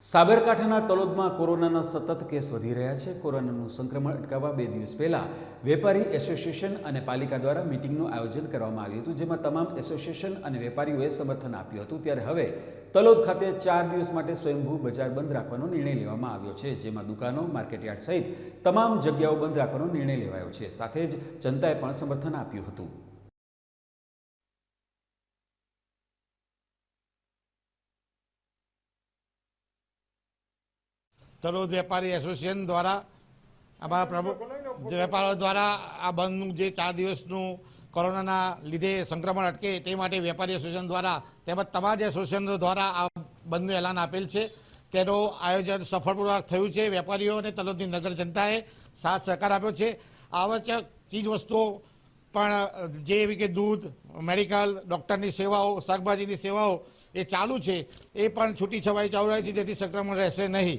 સાબરકાંઠાના તલોદમાં કોરોનાના સતત કેસ વધી રહ્યા છે. કોરોનાનું સંક્રમણ અટકાવવા બે દિવસ પહેલા વેપારી એસોસિએશન અને પાલિકા દ્વારા મિટિંગનું આયોજન કરવામાં આવ્યું હતું, જેમાં તમામ એસોસિએશન અને વેપારીઓએ સમર્થન આપ્યું હતું. ત્યારે હવે તલોદ ખાતે ચાર દિવસ માટે સ્વયંભૂ બજાર બંધ રાખવાનો નિર્ણય લેવામાં આવ્યો છે, જેમાં દુકાનો, માર્કેટયાર્ડ સહિત તમામ જગ્યાઓ બંધ રાખવાનો નિર્ણય લેવાયો છે. સાથે જ જનતાએ પણ સમર્થન આપ્યું હતું. તલોદ વેપારી એસોસિએશન દ્વારા અમારા પ્રમુખ જે વેપારીઓ દ્વારા આ બંધનું જે ચાર દિવસનું કોરોનાના લીધે સંક્રમણ અટકે તે માટે વેપારી એસોસિએશન દ્વારા તેમજ તમામ જ એસોસિએશનો દ્વારા આ બંધનું એલાન આપેલ છે. તેનો આયોજન સફળપૂર્વક થયું છે. વેપારીઓ અને તલોદની નગર જનતાએ સાથ સહકાર આપ્યો છે. આવશ્યક ચીજ વસ્તુઓ પણ જે એવી કે દૂધ મેડિકલ ડૉક્ટરની સેવાઓ શાકભાજીની સેવાઓ એ ચાલુ છે. એ પણ છૂટી છવાઈ ચાલુ રહે છે જેથી સંક્રમણ રહેશે નહીં.